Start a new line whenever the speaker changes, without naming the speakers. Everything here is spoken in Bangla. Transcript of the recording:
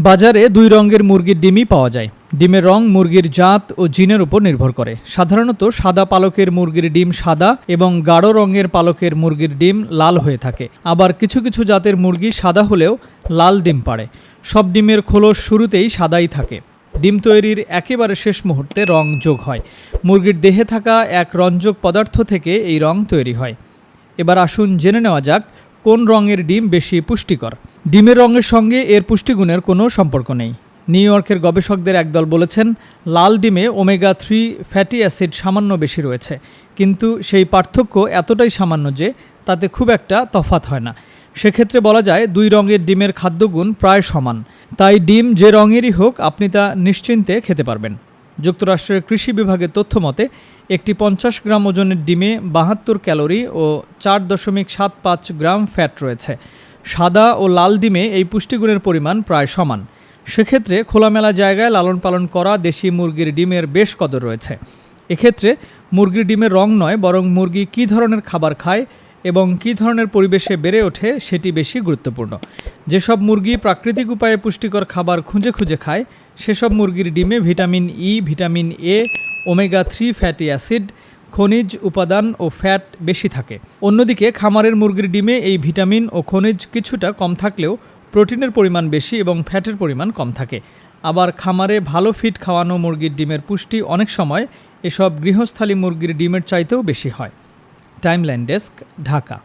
বাজারে দুই রঙের মুরগির ডিমই পাওয়া যায়। ডিমের রং মুরগির জাত ও জিনের উপর নির্ভর করে। সাধারণত সাদা পালকের মুরগির ডিম সাদা এবং গাঢ় রঙের পালকের মুরগির ডিম লাল হয়ে থাকে। আবার কিছু কিছু জাতের মুরগি সাদা হলেও লাল ডিম পাড়ে। সব ডিমের খোলস শুরুতেই সাদাই থাকে। ডিম তৈরির একেবারে শেষ মুহূর্তে রং যোগ হয়। মুরগির দেহে থাকা এক রঞ্জক পদার্থ থেকে এই রং তৈরি হয়। এবার আসুন জেনে নেওয়া যাক কোন রঙের ডিম বেশি পুষ্টিকর। ডিমের রঙের সঙ্গে এর পুষ্টিগুণের কোনো সম্পর্ক নেই। নিউ ইয়র্কের গবেষকদের একদল বলেছেন, লাল ডিমে ওমেগা থ্রি ফ্যাটি অ্যাসিড সামান্য বেশি রয়েছে। কিন্তু সেই পার্থক্য এতটাই সামান্য যে তাতে খুব একটা তফাত হয় না। সেক্ষেত্রে বলা যায়, দুই রঙের ডিমের খাদ্যগুণ প্রায় সমান। তাই ডিম যে রঙেরই হোক, আপনি তা নিশ্চিন্তে খেতে পারবেন। যুক্তরাষ্ট্রের কৃষি বিভাগের তথ্য মতে, একটি পঞ্চাশ গ্রাম ওজনের ডিমে বাহাত্তর ক্যালোরি ও চার দশমিক সাত পাঁচ গ্রাম ফ্যাট রয়েছে। সাদা ও লাল ডিমে এই পুষ্টিগুণের পরিমাণ প্রায় সমান। সেক্ষেত্রে খোলামেলা জায়গায় লালন পালন করা দেশি মুরগির ডিমের বেশ কদর রয়েছে। এক্ষেত্রে মুরগির ডিমের রং নয়, বরং মুরগি কী ধরনের খাবার খায় এবং কী ধরনের পরিবেশে বেড়ে ওঠে সেটি বেশি গুরুত্বপূর্ণ। যেসব মুরগি প্রাকৃতিক উপায়ে পুষ্টিকর খাবার খুঁজে খুঁজে খায়, সেসব মুরগির ডিমে vitamin E vitamin A omega three fatty acid খনিজ উপাদান ও ফ্যাট বেশি থাকে। অন্যদিকে খামারের মুরগির ডিমে এই ভিটামিন ও খনিজ কিছুটা কম থাকলেও প্রোটিনের পরিমাণ বেশি এবং ফ্যাটের পরিমাণ কম থাকে। আবার খামারে ভালো ফিট খাওয়ানো মুরগির ডিমের পুষ্টি অনেক সময় এসব গৃহস্থালী মুরগির ডিমের চাইতেও বেশি হয়। Timeline desk, Dhaka.